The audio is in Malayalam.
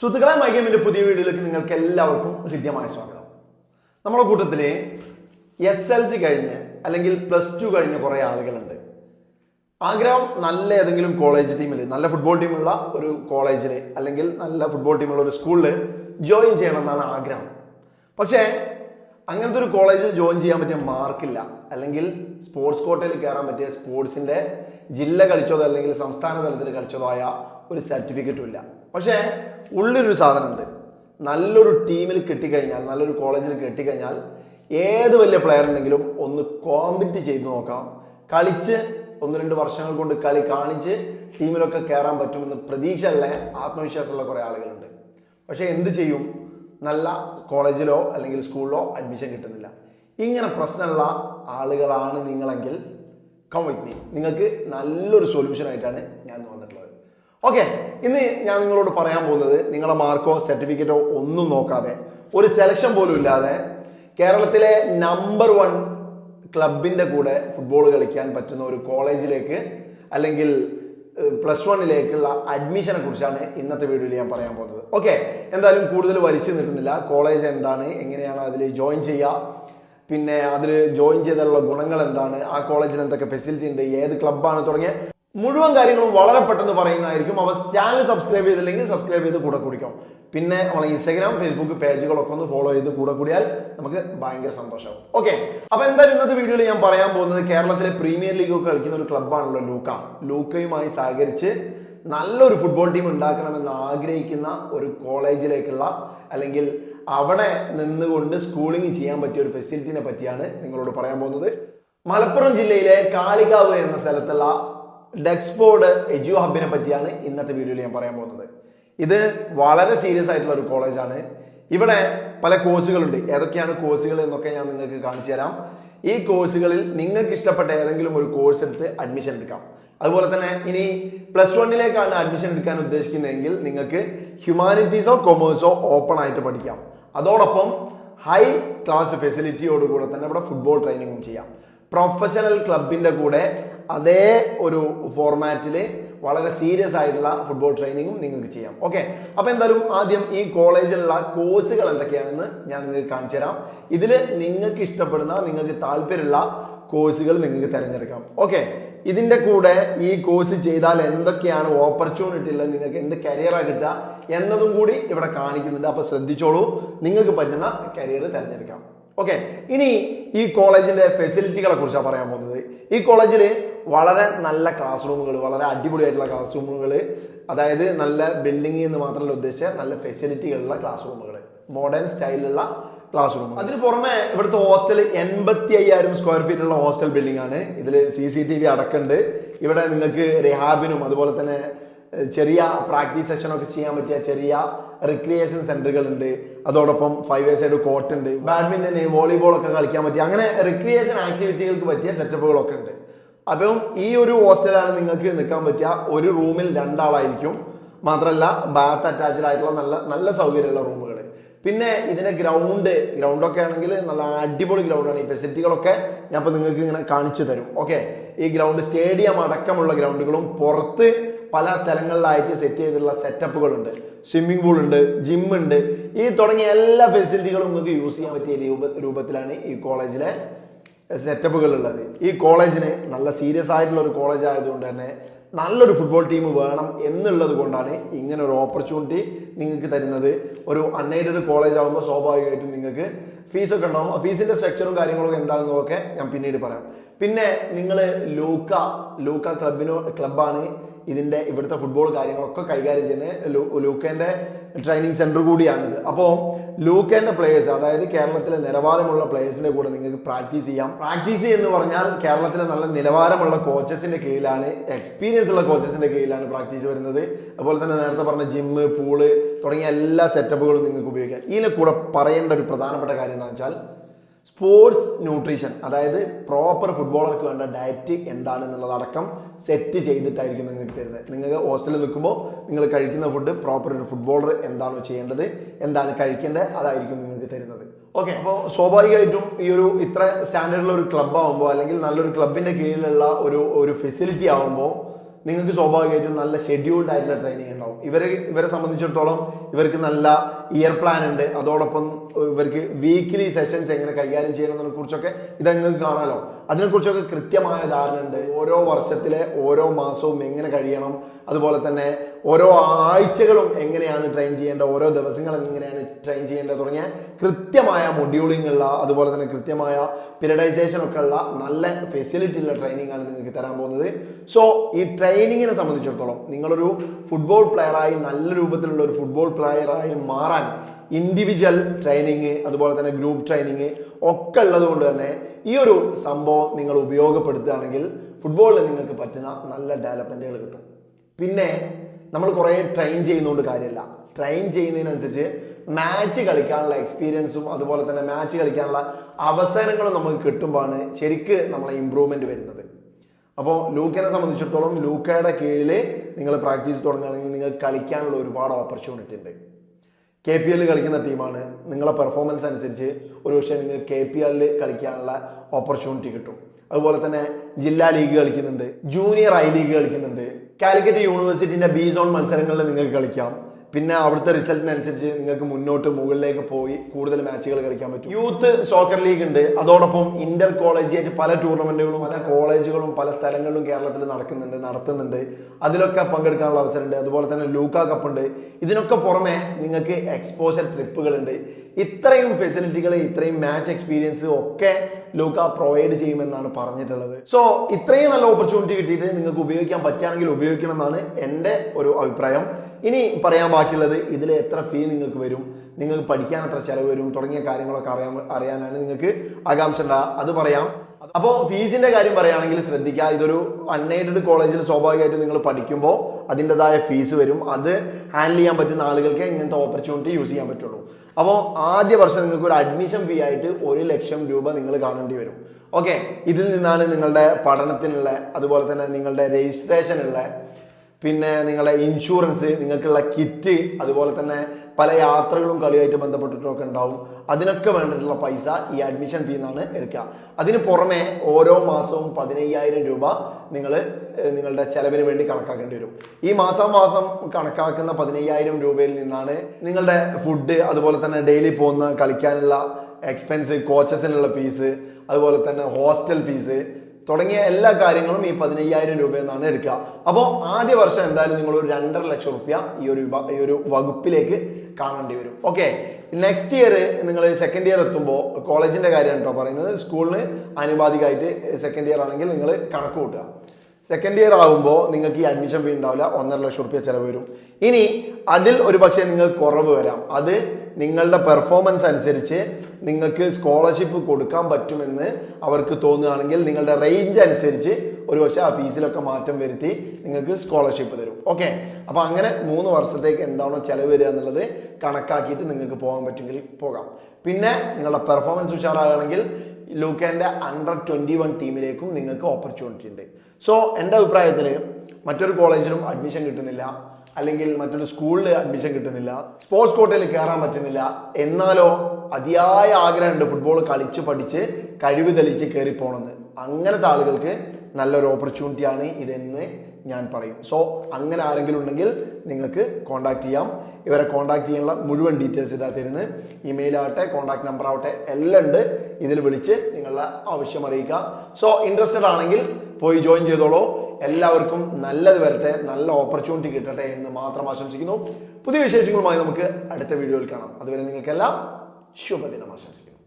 സുഹൃത്തുക്കളെ മൈഗമിന്റെ പുതിയ വീഡിയോയിലേക്ക് നിങ്ങൾക്ക് എല്ലാവർക്കും ഹൃദ്യമായ സ്വാഗതം. നമ്മുടെ കൂട്ടത്തിൽ എസ് എൽ സി കഴിഞ്ഞ് അല്ലെങ്കിൽ പ്ലസ് ടു കഴിഞ്ഞ കുറേ ആളുകളുണ്ട്. ആഗ്രഹം നല്ല ഏതെങ്കിലും കോളേജ് ടീമിൽ നല്ല ഫുട്ബോൾ ടീമുള്ള ഒരു കോളേജിൽ അല്ലെങ്കിൽ നല്ല ഫുട്ബോൾ ടീമുള്ള ഒരു സ്കൂളിൽ ജോയിൻ ചെയ്യണമെന്നാണ് ആഗ്രഹം. പക്ഷേ അങ്ങനത്തെ ഒരു കോളേജിൽ ജോയിൻ ചെയ്യാൻ പറ്റിയ മാർക്കില്ല അല്ലെങ്കിൽ സ്പോർട്സ് കോട്ടയിൽ കയറാൻ പറ്റിയ സ്പോർട്സിന്റെ ജില്ല കളിച്ചതോ അല്ലെങ്കിൽ സംസ്ഥാന തലത്തിൽ കളിച്ചതോ ആയ ഒരു സർട്ടിഫിക്കറ്റും ഇല്ല. പക്ഷേ ഉള്ളിലൊരു സാധനമുണ്ട്. നല്ലൊരു ടീമിൽ കിട്ടിക്കഴിഞ്ഞാൽ നല്ലൊരു കോളേജിൽ കിട്ടിക്കഴിഞ്ഞാൽ ഏത് വലിയ പ്ലെയർ ഉണ്ടെങ്കിലും ഒന്ന് കോമ്പറ്റ് ചെയ്ത് നോക്കാം. കളിച്ച് ഒന്ന് രണ്ട് വർഷങ്ങൾ കൊണ്ട് കളി കാണിച്ച് ടീമിലൊക്കെ കയറാൻ പറ്റുമെന്ന് പ്രതീക്ഷയുള്ള ആത്മവിശ്വാസമുള്ള കുറേ ആളുകളുണ്ട്. പക്ഷേ എന്ത് ചെയ്യും? നല്ല കോളേജിലോ അല്ലെങ്കിൽ സ്കൂളിലോ അഡ്മിഷൻ കിട്ടുന്നില്ല. ഇങ്ങനെ പ്രശ്നമുള്ള ആളുകളാണ് നിങ്ങളെങ്കിൽ കം വിത്ത് മീ നിങ്ങൾക്ക് നല്ലൊരു സൊല്യൂഷനായിട്ടാണ് ഞാൻ വന്നിട്ടുള്ളത് ഓക്കെ ഇന്ന് ഞാൻ നിങ്ങളോട് പറയാൻ പോകുന്നത് നിങ്ങളെ മാർക്കോ സർട്ടിഫിക്കറ്റോ ഒന്നും നോക്കാതെ ഒരു സെലക്ഷൻ പോലും ഇല്ലാതെ കേരളത്തിലെ നമ്പർ വൺ ക്ലബിന്റെ കൂടെ ഫുട്ബോൾ കളിക്കാൻ പറ്റുന്ന ഒരു കോളേജിലേക്ക് അല്ലെങ്കിൽ പ്ലസ് വണ്ണിലേക്കുള്ള അഡ്മിഷനെ കുറിച്ചാണ് ഇന്നത്തെ വീഡിയോയിൽ ഞാൻ പറയാൻ പോകുന്നത്. ഓക്കെ എന്തായാലും കൂടുതൽ വലിച്ചു നിൽക്കുന്നില്ല കോളേജ് എന്താണ് എങ്ങനെയാണ് അതിൽ ജോയിൻ ചെയ്യുക? പിന്നെ അതിൽ ജോയിൻ ചെയ്താലുള്ള ഗുണങ്ങൾ എന്താണ്? ആ കോളേജിൽ എന്തൊക്കെ ഫെസിലിറ്റി ഉണ്ട്? ഏത് ക്ലബ്ബാണ് തുടങ്ങിയ മുഴുവൻ കാര്യങ്ങളും വളരെ പെട്ടെന്ന് പറയുന്നതായിരിക്കും. അപ്പോൾ ചാനൽ സബ്സ്ക്രൈബ് ചെയ്തില്ലെങ്കിൽ സബ്സ്ക്രൈബ് ചെയ്ത് കൂടെ കുടിക്കും. പിന്നെ നമ്മളെ ഇൻസ്റ്റാഗ്രാം ഫേസ്ബുക്ക് പേജുകളൊക്കെ ഒന്ന് ഫോളോ ചെയ്ത് കൂടെ കൂടിയാൽ നമുക്ക് ഭയങ്കര സന്തോഷമാവും ഓക്കെ അപ്പൊ എന്തായാലും ഇന്നത്തെ വീഡിയോയിൽ ഞാൻ പറയാൻ പോകുന്നത് കേരളത്തിലെ പ്രീമിയർ ലീഗ് ഒക്കെ കളിക്കുന്ന ഒരു ക്ലബ്ബാണല്ലോ ലൂക്ക. ലൂക്കയുമായി സഹകരിച്ച് നല്ലൊരു ഫുട്ബോൾ ടീം ഉണ്ടാക്കണമെന്ന് ആഗ്രഹിക്കുന്ന ഒരു കോളേജിലേക്കുള്ള അല്ലെങ്കിൽ അവിടെ നിന്നുകൊണ്ട് സ്കൂളിംഗ് ചെയ്യാൻ പറ്റിയ ഒരു ഫെസിലിറ്റിനെ പറ്റിയാണ് നിങ്ങളോട് പറയാൻ പോകുന്നത്. മലപ്പുറം ജില്ലയിലെ കാളികാവ് എന്ന സ്ഥലത്തുള്ള ഡെക്സ്പോർഡ് എജു ഹബിനെ പറ്റിയാണ് ഇന്നത്തെ വീഡിയോയിൽ ഞാൻ പറയാൻ പോകുന്നത്. ഇത് വളരെ സീരിയസ് ആയിട്ടുള്ള ഒരു കോളേജാണ് ഇവിടെ പല കോഴ്സുകളുണ്ട് ഏതൊക്കെയാണ് കോഴ്സുകൾ എന്നൊക്കെ ഞാൻ നിങ്ങൾക്ക് കാണിച്ചു തരാം. ഈ കോഴ്സുകളിൽ നിങ്ങൾക്ക് ഇഷ്ടപ്പെട്ട ഏതെങ്കിലും ഒരു കോഴ്സ് എടുത്ത് അഡ്മിഷൻ എടുക്കാം. അതുപോലെ തന്നെ ഇനി പ്ലസ് വണ്ണിലേക്കാണ് അഡ്മിഷൻ എടുക്കാൻ ഉദ്ദേശിക്കുന്നതെങ്കിൽ നിങ്ങൾക്ക് ഹ്യൂമാനിറ്റീസോ കൊമേഴ്സോ ഓപ്പൺ ആയിട്ട് പഠിക്കാം. അതോടൊപ്പം ഹൈ ക്ലാസ് ഫെസിലിറ്റിയോടുകൂടെ തന്നെ ഇവിടെ ഫുട്ബോൾ ട്രെയിനിങ്ങും ചെയ്യാം. പ്രൊഫഷണൽ ക്ലബിന്റെ കൂടെ അതേ ഒരു ഫോർമാറ്റിൽ വളരെ സീരിയസ് ആയിട്ടുള്ള ഫുട്ബോൾ ട്രെയിനിങ്ങും നിങ്ങൾക്ക് ചെയ്യാം. ഓക്കെ അപ്പോൾ എന്തായാലും ആദ്യം ഈ കോളേജിലുള്ള കോഴ്സുകൾ എന്തൊക്കെയാണെന്ന് ഞാൻ നിങ്ങൾക്ക് കാണിച്ചു തരാം. ഇതിൽ നിങ്ങൾക്ക് ഇഷ്ടപ്പെടുന്ന നിങ്ങൾക്ക് താല്പര്യമുള്ള കോഴ്സുകൾ നിങ്ങൾക്ക് തിരഞ്ഞെടുക്കാം. ഓക്കെ ഇതിന്റെ കൂടെ ഈ കോഴ്സ് ചെയ്താൽ എന്തൊക്കെയാണ് ഓപ്പർച്യൂണിറ്റി ഉള്ളത് നിങ്ങൾക്ക് എന്ത് കരിയറാണ് കിട്ടുക എന്നതും കൂടി ഇവിടെ കാണിക്കുന്നുണ്ട്. അപ്പോൾ ശ്രദ്ധിച്ചോളൂ. നിങ്ങൾക്ക് പറ്റുന്ന കരിയർ തിരഞ്ഞെടുക്കാം. ഓക്കെ ഇനി ഈ കോളേജിന്റെ ഫെസിലിറ്റികളെ കുറിച്ചാണ് പറയാൻ പോകുന്നത്. ഈ കോളേജിൽ വളരെ നല്ല ക്ലാസ് റൂമുകൾ വളരെ അടിപൊളിയായിട്ടുള്ള ക്ലാസ് റൂമുകൾ അതായത് നല്ല ബിൽഡിംഗ് എന്ന് മാത്രമല്ല ഉദ്ദേശിച്ച നല്ല ഫെസിലിറ്റികളുള്ള ക്ലാസ് റൂമുകൾ മോഡേൺ സ്റ്റൈലിലുള്ള ക്ലാസ് റൂം അതിന് പുറമെ ഇവിടുത്തെ ഹോസ്റ്റൽ എൺപത്തി അയ്യായിരം സ്ക്വയർ ഫീറ്റ് ഉള്ള ഹോസ്റ്റൽ ബിൽഡിംഗ് ആണ്. ഇതിൽ സി സി ടി വി അടക്കുന്നുണ്ട് ഇവിടെ നിങ്ങൾക്ക് റിഹാബിനും അതുപോലെ തന്നെ ചെറിയ പ്രാക്ടീസ് സെഷൻ ഒക്കെ ചെയ്യാൻ പറ്റിയ ചെറിയ റിക്രിയേഷൻ സെന്ററുകൾ ഉണ്ട് അതോടൊപ്പം ഫൈവ് സൈഡ് കോർട്ട് ഉണ്ട്. ബാഡ്മിന്റൺ വോളിബോൾ ഒക്കെ കളിക്കാൻ പറ്റിയ അങ്ങനെ റിക്രിയേഷൻ ആക്ടിവിറ്റികൾക്ക് പറ്റിയ സെറ്റപ്പുകളൊക്കെ ഉണ്ട്. അപ്പം ഈ ഒരു ഹോസ്റ്റലാണ് നിങ്ങൾക്ക് നിൽക്കാൻ പറ്റിയ ഒരു റൂമിൽ രണ്ടാളായിരിക്കും. മാത്രമല്ല ബാത്ത് അറ്റാച്ച്ഡ് ആയിട്ടുള്ള നല്ല നല്ല സൗകര്യമുള്ള റൂമുകൾ പിന്നെ ഇതിന്റെ ഗ്രൗണ്ട് ഗ്രൗണ്ടൊക്കെ ആണെങ്കിൽ നല്ല അടിപൊളി ഗ്രൗണ്ടാണ് ഈ ഫെസിലിറ്റികളൊക്കെ ഞാൻ ഇപ്പൊ നിങ്ങൾക്ക് ഇങ്ങനെ കാണിച്ചു തരും. ഓക്കെ ഈ ഗ്രൗണ്ട് സ്റ്റേഡിയം അടക്കമുള്ള ഗ്രൗണ്ടുകളും പുറത്ത് പല സ്ഥലങ്ങളിലായിട്ട് സെറ്റ് ചെയ്തിട്ടുള്ള സെറ്റപ്പുകളുണ്ട് സ്വിമ്മിംഗ് പൂൾ ഉണ്ട് ജിം ഉണ്ട്. ഈ തുടങ്ങിയ എല്ലാ ഫെസിലിറ്റികളും നിങ്ങൾക്ക് യൂസ് ചെയ്യാൻ പറ്റിയ രൂപ രൂപത്തിലാണ് ഈ കോളേജിലെ സെറ്റപ്പുകൾ ഉള്ളത് ഈ കോളേജിന് നല്ല സീരിയസ് ആയിട്ടുള്ള ഒരു കോളേജ് ആയതുകൊണ്ട് തന്നെ നല്ലൊരു ഫുട്ബോൾ ടീം വേണം എന്നുള്ളത് കൊണ്ടാണ് ഇങ്ങനെ ഒരു ഓപ്പർച്യൂണിറ്റി നിങ്ങൾക്ക് തരുന്നത്. ഒരു അൺഎയ്ഡഡ് കോളേജ് ആകുമ്പോൾ സ്വാഭാവികമായിട്ടും നിങ്ങൾക്ക് ഫീസൊക്കെ ഉണ്ടാവും. ഫീസിന്റെ സ്ട്രക്ചറും കാര്യങ്ങളൊക്കെ എന്താണെന്നൊക്കെ ഞാൻ പിന്നീട് പറയാം. പിന്നെ നിങ്ങൾ ലൂക്ക ലൂക്ക ക്ലബിനോ ക്ലബ്ബാണ് ഇതിന്റെ ഇവിടുത്തെ ഫുട്ബോൾ കാര്യങ്ങളൊക്കെ കൈകാര്യം ചെയ്യുന്ന ലൂ- ലൂക്കേന്റെ ട്രെയിനിങ് സെന്റർ കൂടിയാണിത്. അപ്പോൾ ലൂക്കേന്റെ പ്ലേയേഴ്സ് അതായത് കേരളത്തിലെ നിലവാരമുള്ള പ്ലേയേഴ്സിന്റെ കൂടെ നിങ്ങൾക്ക് പ്രാക്ടീസ് ചെയ്യാം. പ്രാക്ടീസ് എന്ന് പറഞ്ഞാൽ കേരളത്തിലെ നല്ല നിലവാരമുള്ള കോച്ചസിന്റെ കീഴിലാണ് എക്സ്പീരിയൻസ് ഉള്ള കോച്ചസിന്റെ കീഴിലാണ് പ്രാക്ടീസ് വരുന്നത്. അതുപോലെ തന്നെ നേരത്തെ പറഞ്ഞ ജിമ്മ് പൂൾ തുടങ്ങിയ എല്ലാ സെറ്റപ്പുകളും നിങ്ങൾക്ക് ഉപയോഗിക്കാം. ഇതിനെ കൂടെ പറയേണ്ട ഒരു പ്രധാനപ്പെട്ട കാര്യം എന്താണെന്ന് വെച്ചാൽ സ്പോർട്സ് ന്യൂട്രീഷൻ അതായത് പ്രോപ്പർ ഫുട്ബോളർക്ക് വേണ്ട ഡയറ്റ് എന്താണെന്നുള്ളതടക്കം സെറ്റ് ചെയ്തിട്ടായിരിക്കും നിങ്ങൾക്ക് തരുന്നത് നിങ്ങൾക്ക് ഹോസ്റ്റലിൽ നിൽക്കുമ്പോൾ നിങ്ങൾ കഴിക്കുന്ന ഫുഡ് പ്രോപ്പർ ഒരു ഫുട്ബോളർ എന്താണോ ചെയ്യേണ്ടത് എന്താണ് കഴിക്കേണ്ടത് അതായിരിക്കും നിങ്ങൾക്ക് തരുന്നത്. ഓക്കെ അപ്പോൾ സ്വാഭാവികമായിട്ടും ഈ ഒരു ഇത്ര സ്റ്റാൻഡേർഡുള്ള ഒരു ക്ലബ്ബാകുമ്പോൾ അല്ലെങ്കിൽ നല്ലൊരു ക്ലബിന്റെ കീഴിലുള്ള ഒരു ഒരു ഫെസിലിറ്റി ആകുമ്പോൾ നിങ്ങൾക്ക് സ്വാഭാവികമായിട്ടും നല്ല ഷെഡ്യൂൾഡ് ആയിട്ടുള്ള ട്രെയിനിങ് ഉണ്ടാവും. ഇവരെ ഇവരെ സംബന്ധിച്ചിടത്തോളം ഇവർക്ക് നല്ല ഇയർ പ്ലാൻ ഉണ്ട്. അതോടൊപ്പം ഇവർക്ക് വീക്ക്ലി സെഷൻസ് എങ്ങനെ കൈകാര്യം ചെയ്യണം ചെയ്യണമെന്നതിനെ കുറിച്ചൊക്കെ ഇത് നിങ്ങൾക്ക് കാണാമല്ലോ അതിനെക്കുറിച്ചൊക്കെ കൃത്യമായ ധാരണ ഉണ്ട്. ഓരോ വർഷത്തിലെ ഓരോ മാസവും എങ്ങനെ കഴിയണം. അതുപോലെ തന്നെ ഓരോ ആഴ്ചകളും എങ്ങനെയാണ് ട്രെയിൻ ചെയ്യേണ്ടത്? ഓരോ ദിവസങ്ങളും എങ്ങനെയാണ് ട്രെയിൻ ചെയ്യേണ്ടത്? തുടങ്ങിയ കൃത്യമായ മൊഡ്യൂളിംഗ് ഉള്ള അതുപോലെ തന്നെ കൃത്യമായ പിരഡൈസേഷൻ ഒക്കെ ഉള്ള നല്ല ഫെസിലിറ്റി ഉള്ള ട്രെയിനിങ് ആണ് നിങ്ങൾക്ക് തരാൻ പോകുന്നത്. സോ ഈ ട്രെയിനിങ്ങിനെ സംബന്ധിച്ചിടത്തോളം നിങ്ങളൊരു ഫുട്ബോൾ പ്ലെയറായി നല്ല രൂപത്തിലുള്ള ഒരു ഫുട്ബോൾ പ്ലെയറായി മാറാൻ ഇൻഡിവിജ്വൽ ട്രെയിനിങ് അതുപോലെ തന്നെ ഗ്രൂപ്പ് ട്രെയിനിങ് ഒക്കെ ഉള്ളത് കൊണ്ട് തന്നെ ഈ ഒരു സംഭവം നിങ്ങൾ ഉപയോഗപ്പെടുത്തുകയാണെങ്കിൽ ഫുട്ബോളിൽ നിങ്ങൾക്ക് പറ്റുന്ന നല്ല ഡെവലപ്മെന്റുകൾ കിട്ടും. പിന്നെ നമ്മൾ കുറേ ട്രെയിൻ ചെയ്യുന്നതുകൊണ്ട് കാര്യമില്ല ട്രെയിൻ ചെയ്യുന്നതിനനുസരിച്ച് മാച്ച് കളിക്കാനുള്ള എക്സ്പീരിയൻസും അതുപോലെ തന്നെ മാച്ച് കളിക്കാനുള്ള അവസരങ്ങളും നമുക്ക് കിട്ടുമ്പോഴാണ് ശരിക്ക് നമ്മളെ ഇമ്പ്രൂവ്മെന്റ് വരുന്നത്. അപ്പോൾ ലൂക്കനെ സംബന്ധിച്ചിടത്തോളം ലൂക്കയുടെ കീഴിൽ നിങ്ങൾ പ്രാക്ടീസ് തുടങ്ങുകയാണെങ്കിൽ നിങ്ങൾക്ക് കളിക്കാനുള്ള ഒരുപാട് ഓപ്പർച്യൂണിറ്റി ഉണ്ട്. കെ പി എല്ലിൽ കളിക്കുന്ന ടീമാണ് നിങ്ങളെ പെർഫോമൻസ് അനുസരിച്ച് ഒരു പക്ഷേ നിങ്ങൾക്ക് കെ പി എല്ലിൽ കളിക്കാനുള്ള ഓപ്പർച്യൂണിറ്റി കിട്ടും. അതുപോലെ തന്നെ ജില്ലാ ലീഗ് കളിക്കുന്നുണ്ട്. ജൂനിയർ ഐ ലീഗ് കളിക്കുന്നുണ്ട്. കാലിക്കറ്റ് യൂണിവേഴ്സിറ്റിന്റെ ബി സോൺ മത്സരങ്ങളിൽ നിങ്ങൾക്ക് കളിക്കാം. പിന്നെ അവിടുത്തെ റിസൾട്ടിനനുസരിച്ച് നിങ്ങൾക്ക് മുന്നോട്ട് മുകളിലേക്ക് പോയി കൂടുതൽ മാച്ചുകൾ കളിക്കാൻ പറ്റും. യൂത്ത് സോക്കർ ലീഗ് ഉണ്ട്. അതോടൊപ്പം ഇന്റർ കോളേജ് ആയിട്ട് പല ടൂർണമെന്റുകളും പല കോളേജുകളും പല സ്ഥലങ്ങളിലും കേരളത്തിൽ നടക്കുന്നുണ്ട് നടത്തുന്നുണ്ട്. അതിലൊക്കെ പങ്കെടുക്കാനുള്ള അവസരമുണ്ട്. അതുപോലെ തന്നെ ലൂക്ക കപ്പ് ഉണ്ട്. ഇതിനൊക്കെ പുറമെ നിങ്ങൾക്ക് എക്സ്പോഷർ ട്രിപ്പുകളുണ്ട് ഇത്രയും ഫെസിലിറ്റികൾ ഇത്രയും മാച്ച് എക്സ്പീരിയൻസ് ഒക്കെ ലൂക്ക പ്രൊവൈഡ് ചെയ്യുമെന്നാണ് പറഞ്ഞിട്ടുള്ളത്. സോ ഇത്രയും നല്ല ഓപ്പർച്യൂണിറ്റി കിട്ടിയിട്ട് നിങ്ങൾക്ക് ഉപയോഗിക്കാൻ പറ്റുകയാണെങ്കിൽ ഉപയോഗിക്കണം എന്നാണ് എന്റെ ഒരു അഭിപ്രായം. ഇനി പറയാൻ ബാക്കിയുള്ളത് ഇതിൽ എത്ര ഫീ നിങ്ങൾക്ക് വരും? നിങ്ങൾക്ക് പഠിക്കാൻ എത്ര ചിലവ് വരും? തുടങ്ങിയ കാര്യങ്ങളൊക്കെ അറിയാൻ അറിയാനാണ് നിങ്ങൾക്ക് ആകാംക്ഷ അത് പറയാം. അപ്പോൾ ഫീസിന്റെ കാര്യം പറയുകയാണെങ്കിൽ ശ്രദ്ധിക്കുക. ഇതൊരു അൺഎയ്ഡഡ് കോളേജിൽ സ്വാഭാവികമായിട്ടും നിങ്ങൾ പഠിക്കുമ്പോൾ അതിന്റെതായ ഫീസ് വരും. അത് ഹാൻഡിൽ ചെയ്യാൻ പറ്റുന്ന ആളുകൾക്ക് ഇങ്ങനത്തെ ഓപ്പർച്യൂണിറ്റി യൂസ് ചെയ്യാൻ പറ്റുള്ളൂ. അപ്പോൾ ആദ്യ വർഷം നിങ്ങൾക്ക് ഒരു അഡ്മിഷൻ ഫീ ആയിട്ട് ഒരു ലക്ഷം രൂപ നിങ്ങൾ കാണേണ്ടി വരും. ഓക്കെ ഇതിൽ നിന്നാണ് നിങ്ങളുടെ പഠനത്തിനുള്ള അതുപോലെ തന്നെ നിങ്ങളുടെ രജിസ്ട്രേഷനുള്ള പിന്നെ നിങ്ങളെ ഇൻഷുറൻസ് നിങ്ങൾക്കുള്ള കിറ്റ് അതുപോലെ തന്നെ പല യാത്രകളും കളിയായിട്ട് ബന്ധപ്പെട്ടിട്ടൊക്കെ ഉണ്ടാവും. അതിനൊക്കെ വേണ്ടിയിട്ടുള്ള പൈസ ഈ അഡ്മിഷൻ ഫീ എന്നാണ് എടുക്കുക. അതിന് പുറമെ ഓരോ മാസവും പതിനയ്യായിരം രൂപ നിങ്ങൾ നിങ്ങളുടെ ചെലവിന് വേണ്ടി കണക്കാക്കേണ്ടി വരും. ഈ മാസം മാസം കണക്കാക്കുന്ന പതിനയ്യായിരം രൂപയിൽ നിന്നാണ് നിങ്ങളുടെ ഫുഡ് അതുപോലെ തന്നെ ഡെയിലി പോകുന്ന കളിക്കാനുള്ള എക്സ്പെൻസ് കോച്ചസിനുള്ള ഫീസ് അതുപോലെ തന്നെ ഹോസ്റ്റൽ ഫീസ് തുടങ്ങിയ എല്ലാ കാര്യങ്ങളും ഈ പതിനയ്യായിരം രൂപ എന്നാണ് എടുക്കുക. അപ്പോൾ ആദ്യ വർഷം എന്തായാലും നിങ്ങൾ ഒരു രണ്ടര ലക്ഷം റുപ്യ ഈ ഒരു ഈ ഒരു വകുപ്പിലേക്ക് കാണേണ്ടി വരും. ഓക്കെ നെക്സ്റ്റ് ഇയർ നിങ്ങൾ സെക്കൻഡ് ഇയർ എത്തുമ്പോൾ കോളേജിന്റെ കാര്യമാണ് കേട്ടോ പറയുന്നത്. സ്കൂളിന് ആനുപാതികമായിട്ട് സെക്കൻഡ് ഇയർ ആണെങ്കിൽ നിങ്ങൾ കണക്ക് കൂട്ടുക. സെക്കൻഡ് ഇയർ ആകുമ്പോൾ നിങ്ങൾക്ക് ഈ അഡ്മിഷൻ ഫീ ഉണ്ടാവില്ല. ഒന്നര ലക്ഷം റുപ്യ ചിലവ് വരും. ഇനി അതിൽ ഒരു പക്ഷേ നിങ്ങൾക്ക് കുറവ് വരാം. അത് നിങ്ങളുടെ പെർഫോമൻസ് അനുസരിച്ച് നിങ്ങൾക്ക് സ്കോളർഷിപ്പ് കൊടുക്കാൻ പറ്റുമെന്ന് അവർക്ക് തോന്നുകയാണെങ്കിൽ നിങ്ങളുടെ റേഞ്ച് അനുസരിച്ച് ഒരുപക്ഷെ ആ ഫീസിലൊക്കെ മാറ്റം വരുത്തി നിങ്ങൾക്ക് സ്കോളർഷിപ്പ് തരും. ഓക്കെ അപ്പോൾ അങ്ങനെ മൂന്ന് വർഷത്തേക്ക് എന്താണോ ചിലവ് വരിക എന്നുള്ളത് കണക്കാക്കിയിട്ട് നിങ്ങൾക്ക് പോകാൻ പറ്റുമെങ്കിൽ പോകാം. പിന്നെ നിങ്ങളുടെ പെർഫോമൻസ് ഉഷാറാകണമെങ്കിൽ ലൂക്കേന്റെ അണ്ടർ ട്വന്റി വൺ ടീമിലേക്കും നിങ്ങൾക്ക് ഓപ്പർച്യൂണിറ്റി ഉണ്ട്. സോ എന്റെ അഭിപ്രായത്തിൽ മറ്റൊരു കോളേജിലും അഡ്മിഷൻ കിട്ടുന്നില്ല. അല്ലെങ്കിൽ മറ്റൊരു സ്കൂളിൽ അഡ്മിഷൻ കിട്ടുന്നില്ല സ്പോർട്സ് കോട്ടയിൽ കയറാൻ പറ്റുന്നില്ല എന്നാലോ അതിയായ ആഗ്രഹമുണ്ട് ഫുട്ബോൾ കളിച്ച് പഠിച്ച് കഴിവ് തെളിച്ച് കയറി പോകണമെന്ന് അങ്ങനത്തെ ആളുകൾക്ക് നല്ലൊരു ഓപ്പർച്യൂണിറ്റിയാണ് ഇതെന്ന് ഞാൻ പറയും. സോ അങ്ങനെ ആരെങ്കിലും ഉണ്ടെങ്കിൽ നിങ്ങൾക്ക് കോൺടാക്ട് ചെയ്യാം. ഇവരെ കോൺടാക്ട് ചെയ്യാനുള്ള മുഴുവൻ ഡീറ്റെയിൽസ് ഇതാ തരുന്നത് ഇമെയിൽ ആവട്ടെ കോൺടാക്ട് നമ്പർ ആവട്ടെ എല്ലാം ഉണ്ട്. ഇതിൽ വിളിച്ച് നിങ്ങളുടെ ആവശ്യം അറിയിക്കാം. സോ ഇൻട്രസ്റ്റഡ് ആണെങ്കിൽ പോയി ജോയിൻ ചെയ്തോളൂ. എല്ലാവർക്കും നല്ലത് വരട്ടെ നല്ല ഓപ്പർച്യൂണിറ്റി കിട്ടട്ടെ എന്ന് മാത്രം ആശംസിക്കുന്നു. പുതിയ വിശേഷങ്ങളുമായി നമുക്ക് അടുത്ത വീഡിയോയിൽ കാണാം. അതുവരെ നിങ്ങൾക്കെല്ലാം ശുഭദിനം ആശംസിക്കുന്നു.